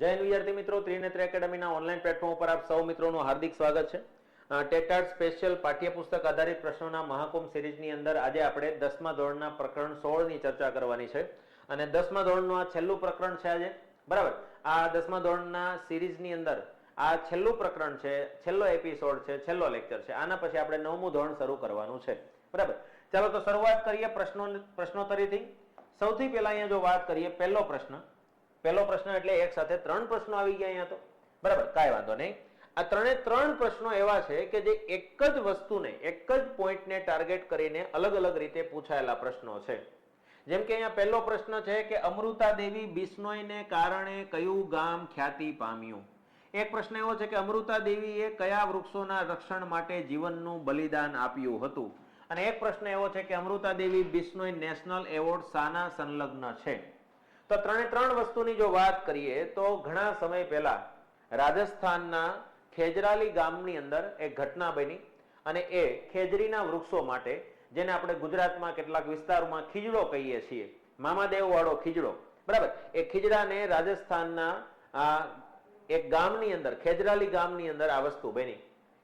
હિન્દ વિદ્યાર્થી મિત્રો, Trinetra એકેડમીના online platform પર આપ સૌ મિત્રોનું હાર્દિક સ્વાગત છે. ટેટાર્ટ સ્પેશિયલ પાઠ્યપુસ્તક આધારિત પ્રશ્નોના મહાકુંભ સિરીઝની અંદર આજે આપણે દસમા ધોરણના પ્રકરણ સોળની ચર્ચા કરવાની છે. અને દસમા ધોરણનું આ છેલ્લું પ્રકરણ છે આજે. બરાબર? આ દસમા ધોરણના સિરીઝની અંદર આ છેલ્લું પ્રકરણ છે, છેલ્લો એપિસોડ છે, છેલ્લો લેક્ચર છે. આના પછી આપણે નવમું ધોરણ શરૂ કરવાનું છે. બરાબર? ચાલો તો શરૂઆત કરીએ પ્રશ્નો, પ્રશ્નોત્તરીથી. સૌથી પહેલા અહીંયા જો વાત કરીએ, પહેલો પ્રશ્ન. પહેલો પ્રશ્ન એટલે એક સાથે ત્રણ પ્રશ્નો આવી ગયા અહીંયા તો. બરાબર, કાંઈ વાંધો નહીં. આ ત્રણે ત્રણ પ્રશ્નો એવા છે કે જે એક જ વસ્તુને, એક જ પોઈન્ટને ટાર્ગેટ કરીને અલગ અલગ રીતે પૂછાયેલા પ્રશ્નો છે. જેમ કે અહીંયા પહેલો પ્રશ્ન છે કે અમૃતા દેવી બિશ્નોઈને કારણે કયું ગામ ખ્યાતિ પામ્યું? એક પ્રશ્ન એવો છે કે અમૃતા દેવીએ કયા વૃક્ષોના રક્ષણ માટે જીવનનું બલિદાન આપ્યું હતું? અને એક પ્રશ્ન એવો છે કે અમૃતા દેવી બિશ્નોઈ નેશનલ એવોર્ડ સાના સંલગ્ન છે. તો ત્રણે ત્રણ વસ્તુની જો વાત કરીએ, તો ઘણા સમય પહેલા રાજસ્થાનના ખેજરાલી ગામની અંદર એક ઘટના બની અને એ ખેજરીના વૃક્ષો માટે, જેને આપણે ગુજરાતમાં કેટલાક વિસ્તારોમાં ખીજડો કહીએ છીએ મામાદેવ વાળો ખીજડો, બરાબર? એ ખીજડાને રાજસ્થાનના એક ગામની અંદર, ખેજરાલી ગામની અંદર આ વસ્તુ બની.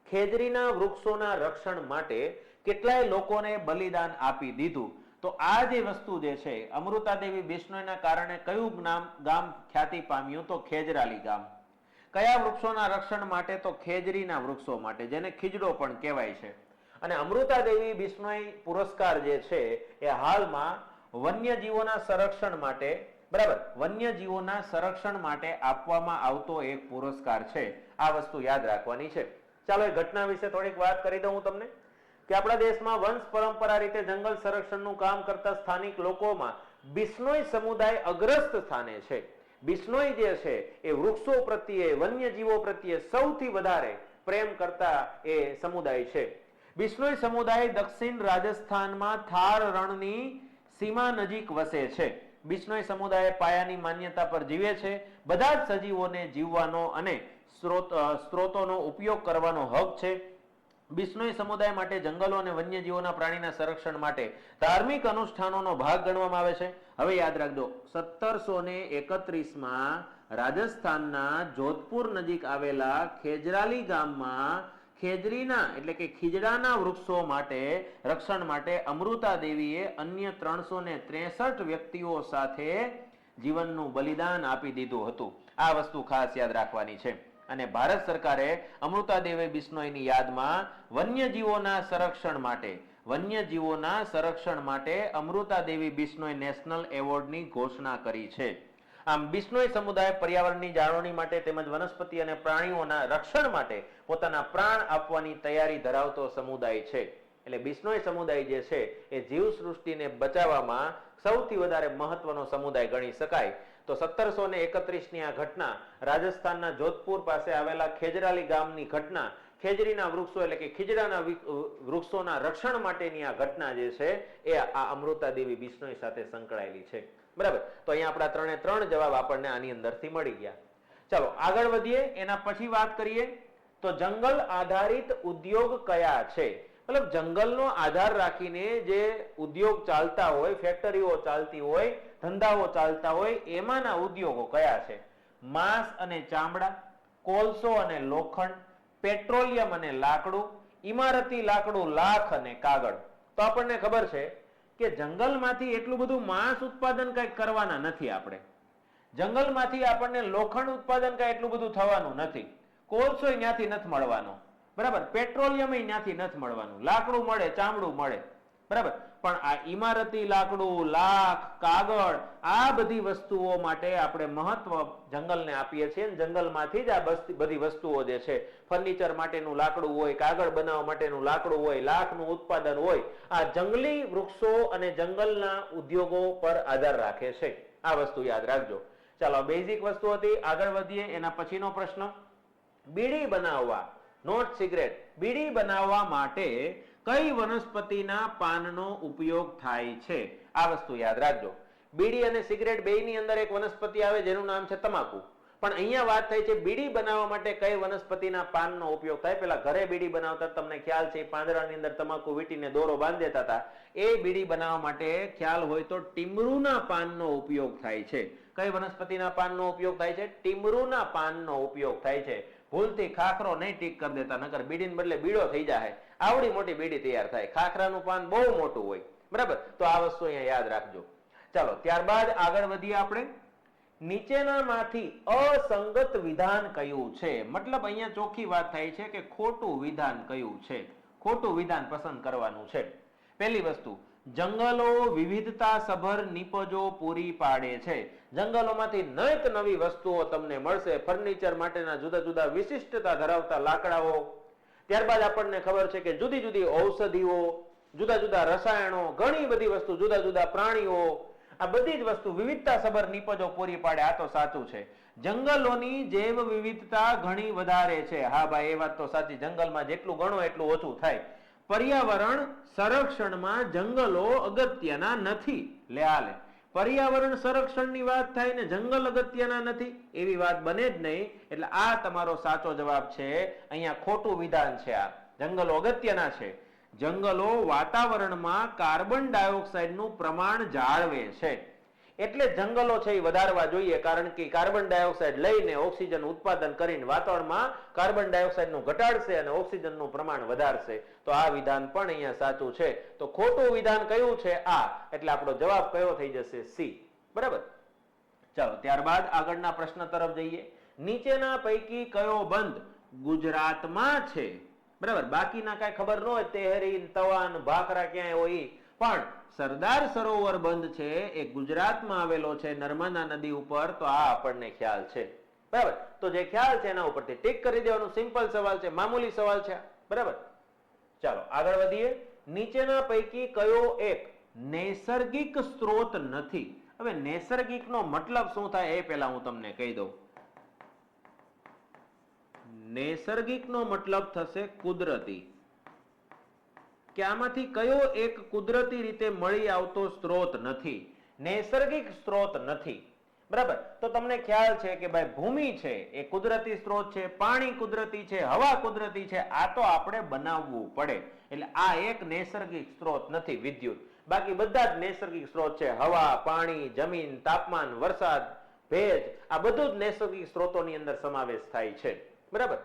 ખેજરીના વૃક્ષોના રક્ષણ માટે કેટલાય લોકોને બલિદાન આપી દીધું. તો આ જે વસ્તુ જે છે, અમૃતા દેવી બિશ્નોઈના કારણે કયું નામ ગામ ખ્યાતિ પામ્યું? તો ખેજરાલી ગામ. કયા વૃક્ષોના રક્ષણ માટે? તો ખેજરીના વૃક્ષો માટે, જેને ખીજડો પણ કહેવાય છે. અને અમૃતા દેવી પુરસ્કાર જે છે, એ હાલમાં વન્યજીવોના સંરક્ષણ માટે, બરાબર, વન્યજીવોના સંરક્ષણ માટે આપવામાં આવતો એક પુરસ્કાર છે. આ વસ્તુ યાદ રાખવાની છે. ચાલો એ ઘટના વિશે થોડીક વાત કરી દઉં હું તમને. કે આપણા દેશમાં વંશ પરંપરા રીતે જંગલ સંરક્ષણનું કામ કરતા સ્થાનિક લોકોમાં બિશ્નોઈ સમુદાય અગ્રસ્ત સ્થાને છે. બિશ્નોઈ જે છે એ વૃક્ષો પ્રત્યે, વન્યજીવો પ્રત્યે સૌથી વધારે પ્રેમ કરતા એ સમુદાય છે. બિશ્નોઈ સમુદાય દક્ષિણ રાજસ્થાનમાં થાર રણની સીમા નજીક વસે છે. બિશ્નોઈ સમુદાય પાયાની માન્યતા પર જીવે છે. બધા જ સજીવોને જીવવાનો અને સ્ત્રોત સ્ત્રોતોનો ઉપયોગ કરવાનો હક છે. બિશ્નોઈ સમુદાય માટે જંગલો અને વન્યજીવોના પ્રાણીના સંરક્ષણ માટે ધાર્મિક અનુષ્ઠાનોનો ભાગ ગણવામાં આવે છે. હવે યાદ રાખજો, સત્તરસો ને એકત્રીસમાં રાજસ્થાનના જોધપુર નજીક આવેલા ખેજરાલી ગામમાં ખેજરીના એટલે કે ખીજડાના વૃક્ષો માટે રક્ષણ માટે અમૃતા દેવીએ અન્ય ત્રણસો ને ત્રેસઠ વ્યક્તિઓ સાથે જીવનનું બલિદાન આપી દીધું હતું. આ વસ્તુ ખાસ યાદ રાખવાની છે. અને ભારત સરકારે અમૃતા દેવી બિશ્નોઈની યાદમાં વન્યજીવોના સંરક્ષણ માટે, વન્યજીવોના સંરક્ષણ માટે અમૃતા દેવી બિશ્નોઈ નેશનલ એવોર્ડની ઘોષણા કરી છે. આમ બિશ્નોઈ સમુદાય પર્યાવરણની જાળવણી માટે તેમજ વનસ્પતિ અને પ્રાણીઓના રક્ષણ માટે પોતાના પ્રાણ આપવાની તૈયારી ધરાવતો સમુદાય છે. એટલે બિશ્નોઈ સમુદાય જે છે, એ જીવસૃષ્ટિને બચાવવામાં સૌથી વધારે મહત્વનો સમુદાય ગણી શકાય. તો સત્તરસો ને એકત્રીસની આ ઘટના રાજસ્થાનના જોધપુર પાસે આવેલા ખેજરાલી ગામની ઘટના, ખેજરીના વૃક્ષો એટલે કે ખીજડાના વૃક્ષોના રક્ષણ માટેની આ ઘટના જે છે, એ આ અમૃતા દેવી બિશ્નોઈ સાથે સંકળાયેલી છે. બરાબર? તો અહીંયા આપણા ત્રણે ત્રણ જવાબ આપણને આની અંદરથી મળી ગયા. ચાલો, આગળ વધીએ, એના પછી વાત કરીએ. તો જંગલ આધારિત ઉદ્યોગ કયા છે? મતલબ જંગલનો આધાર રાખીને જે ઉદ્યોગ ચાલતા હોય, ફેક્ટરીઓ ચાલતી હોય ધંધાઓ ચાલતા હોય, એમાંના ઉદ્યોગો કયા છે? માંસ અને ચામડા, કોલસો અને લોખંડ, પેટ્રોલિયમ અને લાકડું ઇમારતી લાકડું, લાખ અને કાગળ. તો આપણને ખબર છે કે જંગલમાંથી એટલું બધું માંસ ઉત્પાદન કંઈક કરવાના નથી આપણે. જંગલમાંથી આપણને લોખંડ ઉત્પાદન કાંઈ એટલું બધું થવાનું નથી. કોલસો ત્યાંથી નથી મળવાનો. બરાબર? પેટ્રોલિયમ ત્યાંથી નથી મળવાનું. લાકડું મળે, ચામડું મળે. બરાબર? પણ આ ઇમારતી લાકડું, લાખ, કાગળ, આ બધી વસ્તુઓ માટે આપણે મહત્વ જંગલને આપીએ છીએ જંગલમાંથી જ આ બધી વસ્તુઓ જે છે, ફર્નિચર માટેનું લાકડું હોય, કાગળ બનાવવા માટેનું લાકડું હોય, લાખનું ઉત્પાદન હોય, આ જંગલી વૃક્ષો અને જંગલના ઉદ્યોગો પર આધાર રાખે છે. આ વસ્તુ યાદ રાખજો. ચાલો બેઝિક વસ્તુ હતી, આગળ વધીએ, એના પછીનો પ્રશ્ન. બીડી બનાવવા નોટ સિગરેટ બીડી બનાવવા માટે કઈ વનસ્પતિના પાનનો ઉપયોગ થાય છે? આ વસ્તુ યાદ રાખજો. બીડી અને સિગરેટ બેયની અંદર એક વનસ્પતિ આવે, જેનું નામ છે તમાકુ. પણ અહીંયા વાત થઈ છે, બીડી બનાવવા માટે કઈ વનસ્પતિના પાનનો ઉપયોગ થાય? પેલા ઘરે બીડી બનાવતા તમને ખ્યાલ છે પાંદડાની અંદર તમાકુ વીટીને દોરો બાંધી દેતા હતા. એ બીડી બનાવવા માટે ખ્યાલ હોય તો ટીમરૂના પાનનો ઉપયોગ થાય છે. કઈ વનસ્પતિના પાનનો ઉપયોગ થાય છે? ટીમરૂના પાનનો ઉપયોગ થાય છે. ભૂલથી ખાખરો નહીં ટીક કરી દેતા, નકર બીડીને બદલે બીડો થઈ જાય આવડી મોટી બીડી તૈયાર થાય. ખાખરાનું પાન બહુ મોટું હોય. બરાબર? તો આ વસ્તુ અહીંયા યાદ રાખજો. ચાલો, ત્યારબાદ આગળ વધીએ આપણે. નીચેનામાંથી અસંગત વિધાન કયું છે? મતલબ અહીંયા ચોખ્ખી વાત થાય છે કે ખોટું વિધાન કયું છે? ખોટું વિધાન પસંદ કરવાનું છે. પહેલી વસ્તુ, જંગલો વિવિધતા સભર નિપજો પૂરી પાડે છે. જંગલોમાંથી નયત નવી વસ્તુઓ તમને મળશે. ફર્નિચર માટેના જુદા જુદા વિશિષ્ટતા ધરાવતા લાકડાઓ ત્યારબાદ આપણને ખબર છે કે જુદી જુદી ઔષધિઓ, જુદા જુદા રસાયણો, ઘણી બધી વસ્તુ, જુદા જુદા પ્રાણીઓ, આ બધી જ વસ્તુ વિવિધતા સભર નીપજો પૂરી પાડે. આ તો સાચું છે. જંગલોની જૈવ વિવિધતા ઘણી વધારે છે. હા ભાઈ, એ વાત તો સાચી. જંગલમાં જેટલું ગણો એટલું ઓછું થાય. પર્યાવરણ સંરક્ષણમાં જંગલો અગત્યના નથી. લે આ લે. પર્યાવરણ સંરક્ષણની વાત થાય ને જંગલ અગત્યના નથી, એવી વાત બને જ નહીં. એટલે આ તમારો સાચો જવાબ છે, અહીંયા ખોટું વિધાન છે આ. જંગલો અગત્યના છે. જંગલો વાતાવરણમાં કાર્બન ડાયોક્સાઇડનું પ્રમાણ જાળવે છે. એટલે જંગલો છે એ વધારવા જોઈએ, કારણ કે કાર્બન ડાયોક્સાઇડ લઈને ઓક્સિજન ઉત્પાદન કરીને વાતાવરણમાં કાર્બન ડાયોક્સાઇડનું ઘટાડશે અને ઓક્સિજનનું પ્રમાણ વધારશે. તો આ વિધાન પણ અહીંયા સાચું છે. તો ખોટું વિધાન કયું છે? આ. એટલે આપણો જવાબ કયો થઈ જશે? સી. બરાબર? ચાલો, ત્યારબાદ આગળના પ્રશ્ન તરફ જઈએ. નીચેના પૈકી કયો બંધ ગુજરાતમાં છે? બરાબર? બાકીના કાંઈ ખબર ન હોય તેહરી તવાન, ભાખરા ક્યાંય હોય. પણ સરદાર સરોવર બંધ છે, એ ગુજરાતમાં આવેલો છે નર્મદા નદી ઉપર, તો આ આપણને ખ્યાલ છે. બરાબર? તો જે ખ્યાલ છે એના ઉપરથી ટીક કરી દેવાનું, સિમ્પલ સવાલ છે, મામૂલી સવાલ છે. બરાબર? ચાલો, આગળ વધીએ. નીચેના પૈકી કયો એક નૈસર્ગિક સ્ત્રોત નથી? હવે નૈસર્ગિકનો મતલબ શું થાય એ પહેલા હું તમને કહી દઉં. નૈસર્ગિકનો મતલબ થશે કુદરતી. કે આમાંથી કયો એક કુદરતી રીતે મળી આવતો સ્ત્રોત નથી? નૈસર્ગિક સ્ત્રોત નથી. બરાબર? તો તમને ખ્યાલ છે કે ભાઈ ભૂમિ છે, એ કુદરતી સ્ત્રોત છે, પાણી કુદરતી છે, હવા કુદરતી છે, આ તો આપણે બનાવવું પડે. એટલે આ એક નૈસર્ગિક સ્ત્રોત નથી વિદ્યુત. બાકી બધા જ નૈસર્ગિક સ્ત્રોત છે, હવા, પાણી, જમીન, તાપમાન, વરસાદ, ભેજ, આ બધું જ નૈસર્ગિક સ્ત્રોતોની અંદર સમાવેશ થાય છે. બરાબર?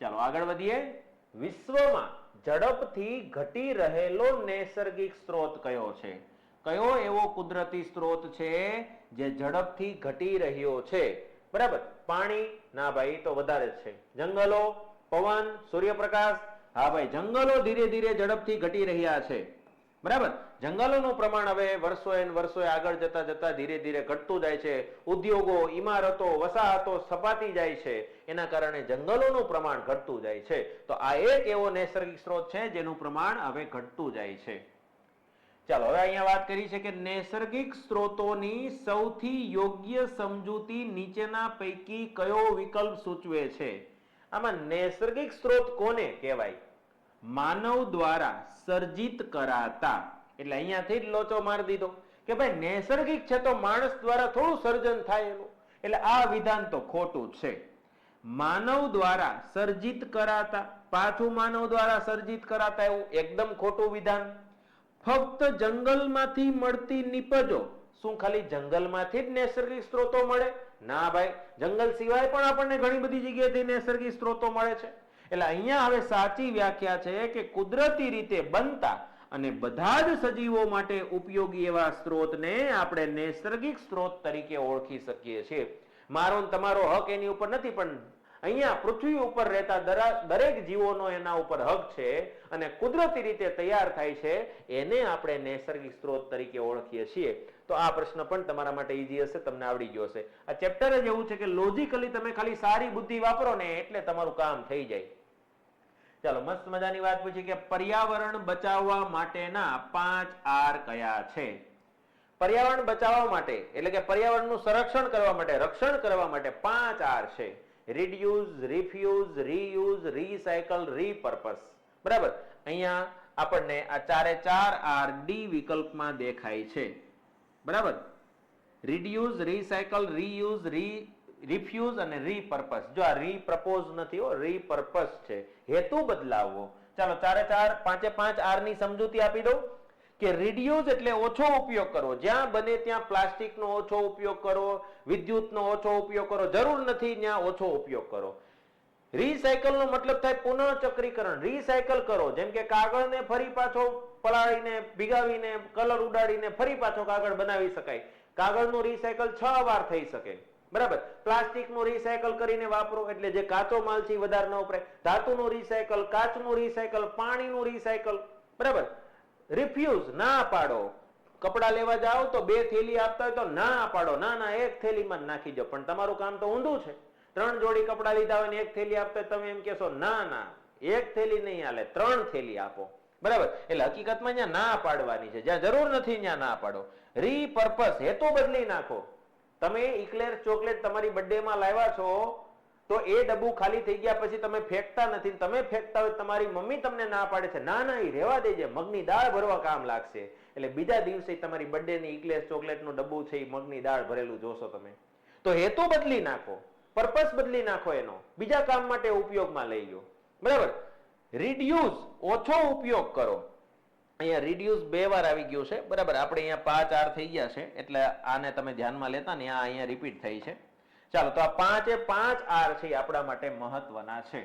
ચાલો આગળ વધીએ. વિશ્વમાં ઝડપથી ઘટી રહેલો નૈસર્ગિક સ્ત્રોત કયો છે? કયો એવો કુદરતી સ્ત્રોત છે જે ઝડપથી ઘટી રહ્યો છે? બરાબર, પાણી? ના ભાઈ તો વધારે છે. જંગલો? પવન? સૂર્યપ્રકાશ? હા ભાઈ, જંગલો ધીરે ધીરે ઝડપથી ઘટી રહ્યા છે. બરાબર, જંગલોનું પ્રમાણ હવે વર્ષોએ એન વર્ષોએ આગળ જતા જતા ધીરે ધીરે ઘટતું જાય છે. ઉદ્યોગો, ઇમારતો, વસાહતો સપાતી જાય છે. એના કારણે જંગલોનું પ્રમાણ ઘટતું જાય છે. તો આ એક એવો નૈસર્ગિક સ્ત્રોત છે, જેનું પ્રમાણ હવે ઘટતું જાય છે. ચાલો, હવે અહીંયા વાત કરી છે કે નૈસર્ગિક સ્ત્રોતોની સૌથી યોગ્ય સમજૂતી નીચેના પૈકી કયો વિકલ્પ સૂચવે છે? આમાં નૈસર્ગિક સ્ત્રોત કોને કહેવાય? માનવ દ્વારા સર્જિત કરાતા. એટલે અહીંયાથી જ લોચો મારી દીધો કે ભાઈ, નૈસર્ગિક છે તો માણસ દ્વારા થોડું સર્જન થાય એનું. એટલે આ વિધાન તો ખોટું છે. માનવ દ્વારા સર્જિત કરાતા, પાછું માનવ દ્વારા સર્જિત કરાતા એવું એકદમ ખોટું વિધાન. ફક્ત જંગલમાંથી મળતી નીપજો, શું ખાલી જંગલમાંથી જ નૈસર્ગિક સ્ત્રોતો મળે? ના ભાઈ, જંગલ સિવાય પણ આપણને ઘણી બધી જગ્યાએથી નૈસર્ગિક સ્ત્રોતો મળે છે. એટલે અહીંયા હવે સાચી વ્યાખ્યા છે કે કુદરતી રીતે બનતા અને બધા જ સજીવો માટે ઉપયોગી એવા સ્ત્રોતને આપણે નૈસર્ગિક સ્ત્રોત તરીકે ઓળખી શકીએ છીએ. મારો તમારો હક એની ઉપર નથી, પણ અહીંયા પૃથ્વી ઉપર રહેતા દરા- દરેક જીવોનો એના ઉપર હક છે અને કુદરતી રીતે તૈયાર થાય છે, એને આપણે નૈસર્ગિક સ્ત્રોત તરીકે ઓળખીએ છીએ. તો આ પ્રશ્ન પણ તમારા માટે ઈઝી હશે, તમને આવડી ગયો હશે. આ ચેપ્ટર જ એવું છે કે લોજિકલી તમે ખાલી સારી બુદ્ધિ વાપરો ને એટલે તમારું કામ થઈ જાય. ચાલો, મસ્ત મજાની વાત પૂછી કે પર્યાવરણ બચાવવા માટેના પાંચ આર કયા છે? પર્યાવરણ બચાવવા માટે, એટલે કે પર્યાવરણનું સંરક્ષણ કરવા માટે, રક્ષણ કરવા માટે પાંચ આર છે. Reduce refuse reuse recycle repurpose બરાબર? અહીંયા આપણને આ ચારે ચાર આર ડી વિકલ્પમાં દેખાય છે. બરાબર? Reduce recycle reuse re refuse અને રીપર્પસ જો આ રીપ્રપોઝ નથી હો રીપર્પસ છે. હેતુ બદલાવવો ચાલો ચારે ચાર, પાંચે પાંચ આરની સમજૂતી આપી દઉં. કે રિડ્યુઝ એટલે ઓછો ઉપયોગ કરો. જ્યાં બને ત્યાં પ્લાસ્ટિકનો ઓછો ઉપયોગ કરો, વિદ્યુતનો ઓછો ઉપયોગ કરો, જરૂર નથી ત્યાં ઓછો ઉપયોગ કરો. રિસાયકલનો મતલબ થાય પુનઃચક્રીકરણ. રિસાયકલ કરો. જેમ કે કાગળને ફરી પાછો પલાળીને, ભીગાવીને, કલર ઉડાડીને ફરી પાછો કાગળ બનાવી શકાય. કાગળનું રિસાયકલ છ વાર થઈ શકે. બરાબર? પ્લાસ્ટિકનું રિસાયકલ કરીને વાપરો એટલે જે કાચો માલ છે વધારે ન વપરાય ધાતુનું રિસાયકલ, કાચનું રિસાયકલ, પાણીનું રિસાયકલ. બરાબર? રિફ્યુઝ ના પાડો. કપડા લેવા જાઓ તો બે થેલી આપતા હોય તો ના પાડો. ના ના, એક થેલીમાં નાખી દો. પણ તમારું કામ તો ઊંધું છે. ત્રણ જોડી કપડા લીધા હોય ને એક થેલી આપતા તમે એમ કહેશો, ના ના, એક થેલી નહીં હાલે ત્રણ થેલી આપો. બરાબર? એટલે હકીકતમાં ત્યાં ના પાડવાની છે. જ્યાં જરૂર નથી ત્યાં ના પાડો. રીપર્પસ હેતુ બદલી નાખો. તમે ઇક્લેર ચોકલેટ તમારી બર્થડે માં લાવ્યા છો તો એ ડબ્બુ ખાલી થઈ ગયા પછી તમે ફેંકતા નથી તમે ફેંકતા હોય તમારી મમ્મી તમને ના પાડે છે. ના ના, એ રહેવા દેજે. મગની દાળ ભરવા કામ લાગશે. એટલે બીજા દિવસે તમારી બર્થડે ની ઇક્લેર ચોકલેટનું ડબ્બુ છે એ મગની દાળ ભરેલું જોશો તમે. તો હેતુ બદલી નાખો. પર્પસ બદલી નાખો એનો. બીજા કામ માટે ઉપયોગમાં લઈ લો બરાબર? રિડ્યુસ ઓછો ઉપયોગ કરો. અહીંયા રિડ્યુસ બે વાર આવી ગયું છે. બરાબર? આપણે અહીંયા પાંચ આર થઈ ગયા છે. એટલે આને તમે ધ્યાનમાં લેતા ને આ અહીંયા રિપીટ થઈ છે. ચાલો, તો આ પાંચે પાંચ આર છે આપણા માટે મહત્વના છે.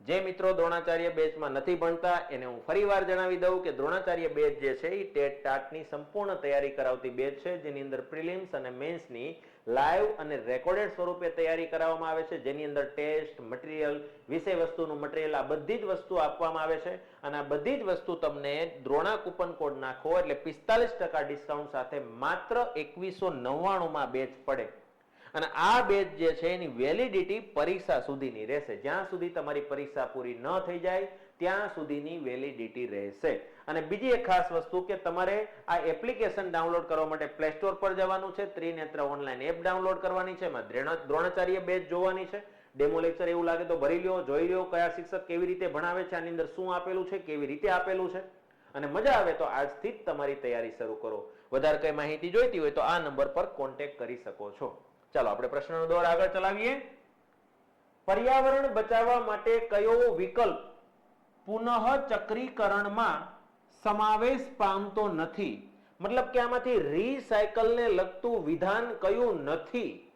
જે મિત્રો દ્રોણાચાર્ય બેચમાં નથી ભણતા, એને હું ફરીવાર જણાવી દઉં કે દ્રોણાચાર્ય બેચ જે છે એ ટેટ ટાટની સંપૂર્ણ તૈયારી કરાવતી બેચ છે, જેની અંદર પ્રિલિમ્સ અને મેન્સની લાઈવ અને રેકોર્ડેડ સ્વરૂપે તૈયારી કરાવવામાં આવે છે, જેની અંદર ટેસ્ટ, મટીરિયલ, વિષય વસ્તુનું મટીરિયલ, આ બધી જ વસ્તુ આપવામાં આવે છે. અને આ બધી જ વસ્તુ તમને દ્રોણા કૂપન કોડ નાખો, એટલે પિસ્તાલીસ ડિસ્કાઉન્ટ સાથે માત્ર એકવીસો નવ્વાણુંમાં બેચ પડે. અને આ બેચ જે છે, એની વેલિડિટી પરીક્ષા સુધીની રહેશે. જ્યાં સુધી તમારી પરીક્ષા પૂરી ન થઈ જાય, ત્યાં સુધીની વેલિડિટી રહેશે. અને બીજી એક ખાસ વસ્તુ કે તમારે આ એપ્લિકેશન ડાઉનલોડ કરવા માટે પ્લે સ્ટોર પર જવાનું છે. ત્રિનેત્ર ઓનલાઈન એપ ડાઉનલોડ કરવાની છે. એમાં દ્રેણ- દ્રોણાચાર્ય બેચ જોવાની છે. ડેમો લેક્ચર એવું લાગે તો ભરી લ્યો, જોઈ લ્યો કયા શિક્ષક કેવી રીતે ભણાવે છે, આની અંદર શું આપેલું છે, કેવી રીતે આપેલું છે. અને મજા આવે તો આજથી જ તમારી તૈયારી શરૂ કરો. વધારે કઈ માહિતી જોઈતી હોય તો આ નંબર પર કોન્ટેક્ટ કરી શકો છો. ચાલો, આપણે પ્રશ્નનો દોર આગળ ચલાવીએ. પર્યાવરણ બચાવવા માટે કયો વિકલ્પ પુનઃ ચક્રીકરણમાં સમાવેશ પામતો નથી? મતલબ કે આમાંથી રીસાયકલને લગતું વિધાન કયું નથી?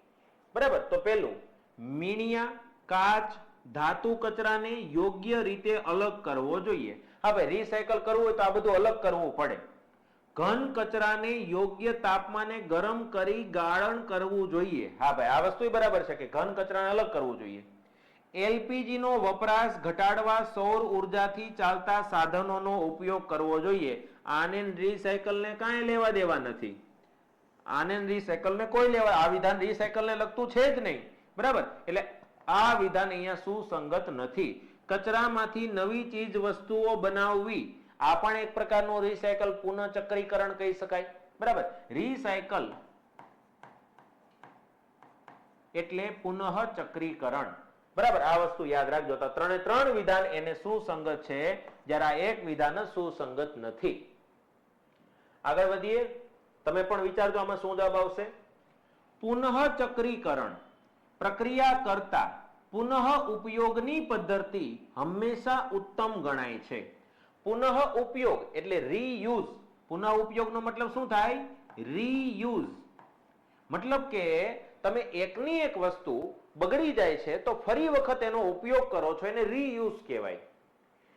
બરાબર, તો પેલું મીણિયા, કાચ, ધાતુ કચરાને યોગ્ય રીતે અલગ કરવો જોઈએ. હવે રિસાયકલ કરવું હોય તો આ બધું અલગ કરવું પડે. ઘન કચરાને યોગ્ય તાપમાને ગરમ કરી ગાળણ કરવું જોઈએ. હા ભાઈ, આ વસ્તુ બરાબર છે કે ઘન કચરાને અલગ કરવું જોઈએ. એલપીજી નો વપરાશ ઘટાડવા સૌર ઉર્જાથી ચાલતા સાધનોનો ઉપયોગ કરવો જોઈએ. આને રિસાયકલને કાંઈ લેવા દેવા નથી. આને રિસાયકલને કોઈ લેવા, આ વિધાન રીસાયકલ ને લગતું છે જ નહીં. બરાબર? એટલે આ વિધાન અહીંયા સુસંગત નથી. કચરામાંથી નવી ચીજ વસ્તુઓ બનાવવી આ પણ એક પ્રકારનું રીસાયકલ પુનઃચક્રીકરણ કહી શકાય. બરાબર? રીસાયકલ એટલે પુનઃચક્રીકરણ. બરાબર? આ વસ્તુ યાદ રાખજો. ત્રણે ત્રણ વિધાન એને સુસંગત છે, જ્યારે આ એક વિધાન સુસંગત નથી. આગળ વધીએ. તમે પણ વિચારજો આમાં શું જવાબ આવશે. પુનઃચક્રીકરણ પ્રક્રિયા કરતા પુનઃ ઉપયોગની પદ્ધતિ હંમેશા ઉત્તમ ગણાય છે. પુનઃ ઉપયોગ એટલે રીયુઝ પુનઃ ઉપયોગનો મતલબ શું થાય? રીયુઝ મતલબ કે તમે એકની એક વસ્તુ બગડી જાય છે તો ફરી વખત એનો ઉપયોગ કરો છો એને રીયુઝ કહેવાય.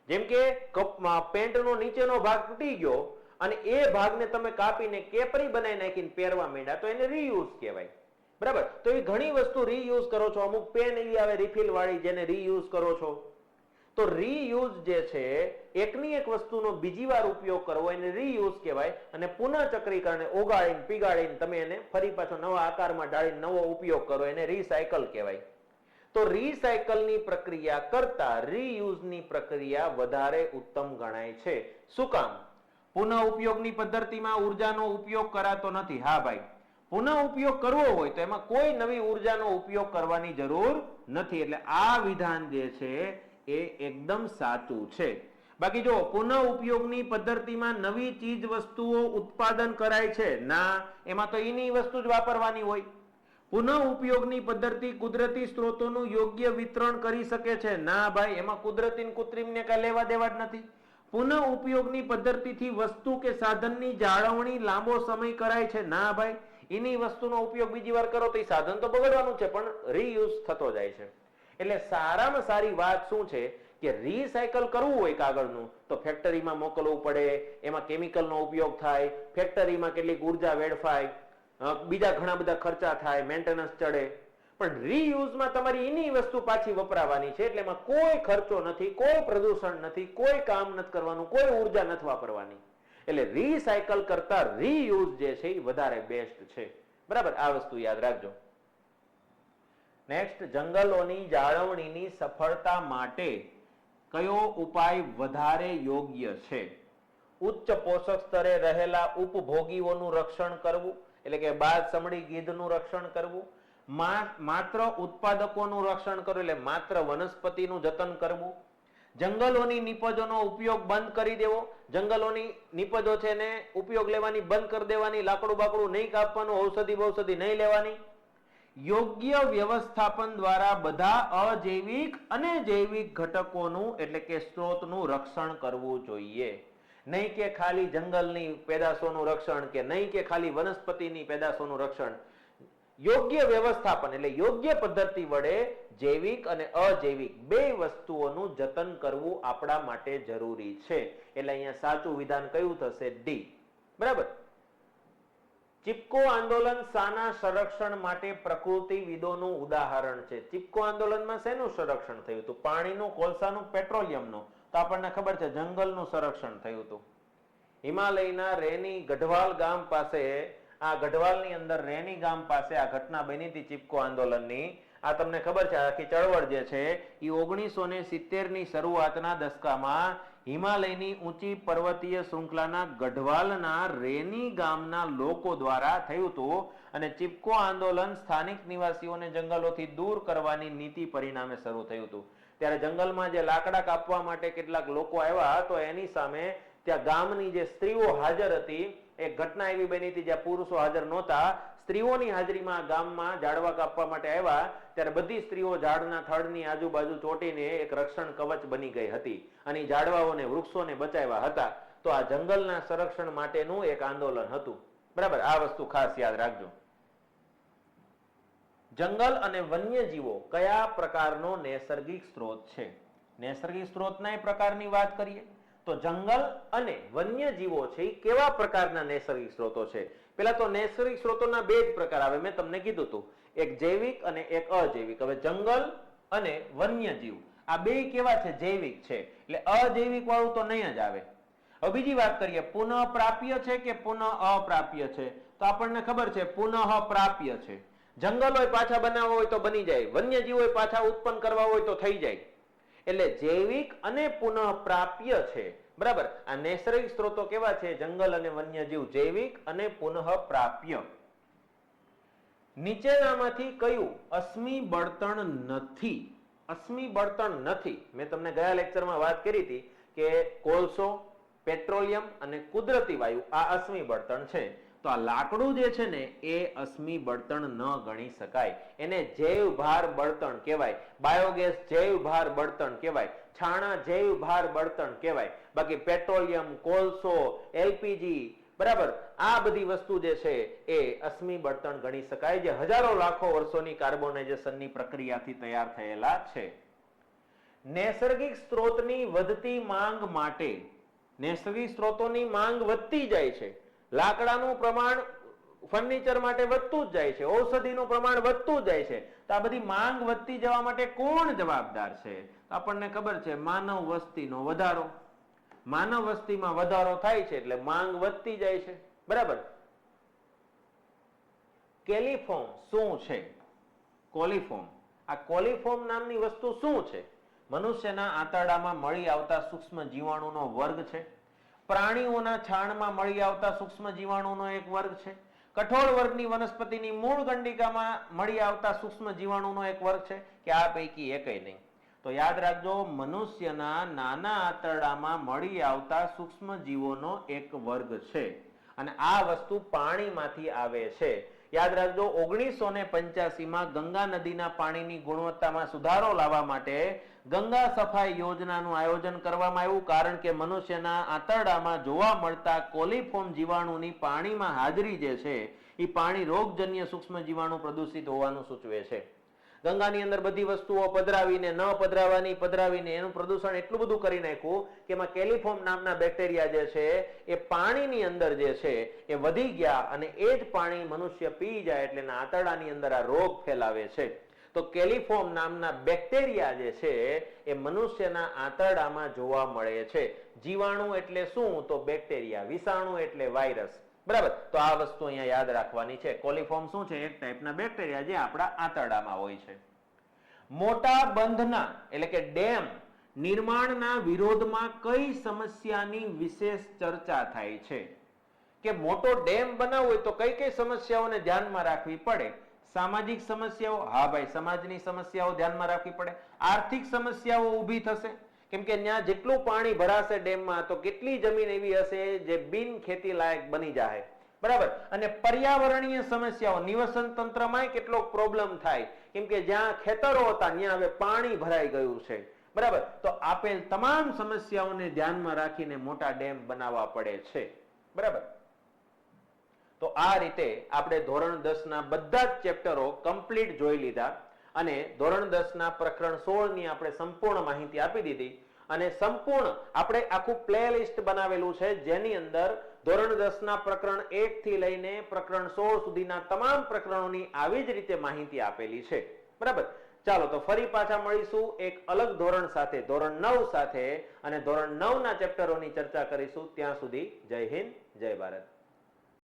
જેમ કે કપમાં પેન્ટનો નીચેનો ભાગ તૂટી ગયો અને એ ભાગને તમે કાપીને કેપરી બનાવી નાખીને પહેરવા માંડ્યા તો એને રીયુઝ કહેવાય. બરાબર? તો એ ઘણી વસ્તુ રીયુઝ કરો છો. અમુક પેન એવી આવે રિફિલ વાળી, જેને રીયુઝ કરો છો. તો રીયુઝ જે છે, એકની એક વસ્તુનો બીજી વાર ઉપયોગ કરવો એને રીયુઝ કહેવાય અને પુનઃચક્રીકરણ ઓગાળીને, પીગાળીને તમે એને ફરી પાછો નવા આકારમાં ઢાળીને નવો ઉપયોગ કરો, એને રીસાયકલ કહેવાય. તો રીસાયકલની પ્રક્રિયા કરતા રીયુઝની પ્રક્રિયા વધારે ઉત્તમ ગણાય છે. શું કામ? પુનઃ ઉપયોગની પદ્ધતિમાં ઉર્જાનો ઉપયોગ કરાતો નથી. હા ભાઈ. પુનઃ ઉપયોગ કરવો હોય તો એમાં કોઈ નવી ઉર્જાનો ઉપયોગ કરવાની જરૂર નથી. એટલે આ વિધાન જે છે એ એકદમ સાચું છે. બાકી જો પુનઃ ઉપયોગની પદ્ધતિમાં નવી ચીજ વસ્તુઓ ઉત્પાદન કરાય છે, ના, એમાં તો એની વસ્તુ જ વાપરવાની હોય. પુનઃ ઉપયોગની પદ્ધતિ કુદરતી સ્ત્રોતોનું યોગ્ય વિતરણ કરી શકે છે, ના, ભાઈ, એમાં કુદરતી કૃત્રિમને કઈ લેવા દેવા જ નથી. પુનઃ ઉપયોગની પદ્ધતિથી વસ્તુ કે સાધનની જાળવણી લાંબો સમય કરાય છે, ના, ભાઈ, એની વસ્તુનો ઉપયોગ બીજી વાર કરો તો એ સાધન તો બગડવાનું છે, પણ રીયુઝ થતો જાય છે. એટલે સારામાં સારી વાત શું છે કે રીસાયકલ કરવું હોય કાગળનું, તો ફેક્ટરીમાં મોકલવું પડે, એમાં કેમિકલનો ઉપયોગ થાય ફેક્ટરીમાં કેટલીક ઊર્જા વેડફાય બીજા ઘણા બધા ખર્ચા થાય મેન્ટેનન્સ ચડે. પણ રીયુઝમાં તમારી એની વસ્તુ પાછી વપરાવાની છે, એટલે એમાં કોઈ ખર્ચો નથી, કોઈ પ્રદૂષણ નથી, કોઈ કામ નથી કરવાનું, કોઈ ઊર્જા નથી વાપરવાની. એટલે રીસાયકલ કરતા રીયુઝ જે છે એ વધારે બેસ્ટ છે. બરાબર? આ વસ્તુ યાદ રાખજો. નેક્સ્ટ જંગલોની જાળવણીની સફળતા માટે કયો ઉપાય વધારે યોગ્ય છે? ઉચ્ચ પોષક સ્તરે રહેલા ઉપભોગીઓનું રક્ષણ કરવું, એટલે કે બાદ સમડી ગીધનું રક્ષણ કરવું માત્ર ઉત્પાદકોનું રક્ષણ કરવું, એટલે માત્ર વનસ્પતિનું જતન કરવું, જંગલોની નિપજોનો ઉપયોગ બંધ કરી દેવો, જંગલોની નિપજો છે ને ઉપયોગ લેવાની બંધ કરી દેવાની, લાકડું બાકડું નહીં કાપવાનું ઔષધિ બૌષધિ નહીં લેવાની યોગ્ય વ્યવસ્થાપન દ્વારા બધા અજૈવિક અને જૈવિક ઘટકોનું એટલે કે સ્ત્રોતનું રક્ષણ કરવું જોઈએ. નહીં કે ખાલી જંગલની પેદાશોનું રક્ષણ કે નહીં કે ખાલી વનસ્પતિની પેદાશોનું રક્ષણ. યોગ્ય વ્યવસ્થાપન એટલે યોગ્ય પદ્ધતિ વડે જૈવિક અને અજૈવિક બે વસ્તુઓનું જતન કરવું આપણા માટે જરૂરી છે. એટલે અહીંયા સાચું વિધાન કયું થશે? ડી. બરાબર? ચિપકો આંદોલન સાના સંરક્ષણ માટે પ્રકૃતિવિદોનું ઉદાહરણ છે. ચિપકો આંદોલનમાં શેનું સંરક્ષણ થયું હતું? પાણીનું, કોલસાનું, પેટ્રોલિયમનું? તો આપણને ખબર છે, જંગલનું સંરક્ષણ થયું હતું. હિમાલયના રેની ગઢવાલ ગામ પાસે, આ ગઢવાલની અંદર રેની ગામ પાસે આ ઘટના બની હતી ચિપકો આંદોલનની. આ તમને ખબર છે આખી ચળવળ જે છે એ ઓગણીસો ને સિત્તેરની શરૂઆતના દશકામાં હિમાલયની ઊંચી પર્વતીય શૃંખલાના ગઢવાલના રેની ગામના લોકો દ્વારા થયું હતું અને ચિપકો આંદોલન સ્થાનિક નિવાસીઓને જંગલોથી દૂર કરવાની નીતિ પરિણામે શરૂ થયું હતું. ત્યારે જંગલમાં જે લાકડા કાપવા માટે કેટલાક લોકો આવ્યા તો એની સામે ત્યાં ગામની જે સ્ત્રીઓ હાજર હતી એક ઘટના એવી બની હતી જ્યાં પુરુષો હાજર નહોતા સ્ત્રીઓની હાજરીમાં ગામમાં ઝાડવા કાપવા માટે આવ્યા, ત્યારે બધી સ્ત્રીઓ ઝાડના થડની આજુબાજુ ચોટીને એક રક્ષણ કવચ બની ગઈ હતી અને ઝાડવાઓને, વૃક્ષોને બચાવ્યા હતા. તો આ જંગલના સંરક્ષણ માટેનું એક આંદોલન હતું. બરાબર? આ વસ્તુ ખાસ યાદ રાખજો. જંગલ અને વન્યજીવો કયા પ્રકારનો નૈસર્ગિક સ્ત્રોત છે? નૈસર્ગિક સ્ત્રોતના પ્રકારની વાત કરીએ. તો જંગલ અને વન્યજીવો છે એ કેવા પ્રકારના નૈસર્ગિક સ્ત્રોતો છે? પેલા તો નૈસર્ગિક સ્ત્રોતોના બે જ પ્રકાર આવે. મેં તમને કીધું હતું એક જૈવિક અને એક અજૈવિક. હવે જંગલ અને વન્યજીવ. આ બે કેવા છે? જૈવિક છે. એટલે અજૈવિક વાળું તો નહીં જ આવે. હવે બીજી વાત કરીએ. પુનઃ પ્રાપ્ય છે કે પુનઃ અપ્રાપ્ય છે? તો આપણને ખબર છે પુનઃ પ્રાપ્ય છે. જંગલ હોય પાછા બનાવવા હોય તો બની જાય. વન્યજીવો પાછા ઉત્પન્ન કરવા હોય તો થઈ જાય. એટલે જૈવિક અને પુનઃ પ્રાપ્ય છે. બરાબર? આ નૈસર્ગિક સ્ત્રોતો કેવા છે? જંગલ અને વન્યજીવ. જૈવિક અને પુનઃ પ્રાપ્ય નીચેનામાંથી કયું અસ્મી બળતણ નથી? અસ્મી બળતણ નથી. મેં તમને ગયા લેક્ચરમાં વાત કરી હતી કે કોલસો, પેટ્રોલિયમ અને કુદરતી વાયુ આ અસ્મી બળતણ છે. તો આ લાકડું જે છે ને, એ અશ્મિ બળતણ ન ગણી શકાય. એને જૈવ ભાર બળતણ કહેવાય. બાયોગેસ જૈવ ભાર બળતણ કહેવાય. છાણા જૈવ ભાર બળતણ કહેવાય. બાકી પેટ્રોલિયમ, કોલસો, એલપીજી, બરાબર? આ બધી વસ્તુ જે છે, એ અશ્મિ બળતણ ગણી શકાય, જે હજારો લાખો વર્ષોની કાર્બોનાઇઝેશનની પ્રક્રિયાથી તૈયાર થયેલા છે. નૈસર્ગિક સ્ત્રોતની વધતી માંગ માટે, નૈસર્ગિક સ્ત્રોતોની માંગ વધતી જાય છે. લાકડાનું પ્રમાણ ફર્નિચર માટે વધતું જ જાય છે, ઔષધિનું પ્રમાણ વધતું જાય છે. તો આ બધી માંગ વધતી જવા માટે કોણ જવાબદાર છે? આપણને ખબર છે, માનવ વસ્તીનો વધારો. માનવ વસ્તીમાં વધારો થાય છે એટલે માંગ વધતી જાય છે. બરાબર? કેલિફોર્મ શું છે? કોલિફોર્મ. આ કોલિફોર્મ નામની વસ્તુ શું છે? મનુષ્યના આંતરડામાં મળી આવતા સૂક્ષ્મ જીવાણુનો વર્ગ છે. પ્રાણીઓના છાણમાં મળી આવતા સૂક્ષ્મ જીવાણુનો એક વર્ગ છે. કઠોળ વર્ગની વનસ્પતિની મૂળ ગંડિકામાં મળી આવતા સૂક્ષ્મ જીવાણુનો એક વર્ગ છે કે આ પૈકી એકય નહીં. તો યાદ રાખજો, મનુષ્યના નાના આંતરડામાં મળી આવતા સૂક્ષ્મ જીવોનો એક વર્ગ છે. અને આ વસ્તુ પાણીમાંથી આવે છે. યાદ રાખજો, ઓગણીસો ને પંચ્યાસીમાં ગંગા નદીના પાણીની ગુણવત્તામાં સુધારો લાવવા માટે ગંગા સફાઈ યોજનાનું આયોજન કરવામાં આવ્યું કારણ કે મનુષ્યના આંતરડામાં જોવા મળતા કોલિફોર્મ જીવાણુની પાણીમાં હાજરી જે છે, એ પાણી રોગજન્ય સૂક્ષ્મ જીવાણુ પ્રદૂષિત હોવાનું સૂચવે છે. ગંગાની અંદર બધી વસ્તુઓ પધરાવીને, ન પધરાવાની, પધરાવીને એનું પ્રદૂષણ એટલું બધું કરી નાખ્યું કે એમાં કેલિફોર્મ નામના બેક્ટેરિયા જે છે, એ પાણીની અંદર જે છે, એ વધી ગયા અને એ જ પાણી મનુષ્ય પી જાય એટલે આંતરડાની અંદર આ રોગ ફેલાવે છે. તો કેલિફોર્મ નામના બેક્ટેરિયા જે છે, એ મનુષ્યના આંતરડામાં જોવા મળે છે. જીવાણુ એટલે શું? તો બેક્ટેરિયા. વિષાણુ એટલે વાયરસ. બરાબર? તો આ વસ્તુ અહીંયા યાદ રાખવાની છે. કોલિફોર્મ શું છે? એક ટાઈપના બેક્ટેરિયા જે આપણા આંતરડામાં હોય છે. મોટા બંધના, એટલે કે ડેમ, નિર્માણના વિરોધમાં કઈ સમસ્યાની વિશેષ ચર્ચા થાય છે? કે મોટો ડેમ બનાવવો હોય તો કઈ કઈ સમસ્યાઓને ધ્યાનમાં રાખવી પડે? સામાજિક સમસ્યાઓ, હા ભાઈ, સમાજની સમસ્યાઓ ધ્યાનમાં રાખવી પડે. આર્થિક સમસ્યાઓ ઊભી થશે. કેમ કે ત્યાં જેટલું પાણી ભરાશે ડેમમાં, તો કેટલી જમીન એવી હશે જે બિન ખેતી લાયક બની જાય બરાબર? અને પર્યાવરણીય સમસ્યાઓ, નિવસન તંત્રમાં કેટલો પ્રોબ્લેમ થાય. કેમ કે જ્યાં ખેતરો હતા, ત્યાં હવે પાણી ભરાઈ ગયું છે. બરાબર? તો આપેલ તમામ સમસ્યાઓને ધ્યાનમાં રાખીને મોટા ડેમ બનાવવા પડે છે. બરાબર? તો આ રીતે આપણે ધોરણ દસ ના બધા જ ચેપ્ટરો કમ્પ્લીટ જોઈ લીધા અને ધોરણ દસ ના પ્રકરણ સોળની આપણે સંપૂર્ણ માહિતી આપી દીધી અને સંપૂર્ણ આપણે આખું પ્લે બનાવેલું છે જેની અંદર ધોરણ દસ ના પ્રકરણ એક થી લઈને પ્રકરણ સોળ સુધીના તમામ પ્રકરણોની આવી જ રીતે માહિતી આપેલી છે. બરાબર? ચાલો, તો ફરી પાછા મળીશું એક અલગ ધોરણ સાથે, ધોરણ નવ સાથે અને ધોરણ નવ ના ચેપ્ટરોની ચર્ચા કરીશું. ત્યાં સુધી જય હિન્દ, જય ભારત.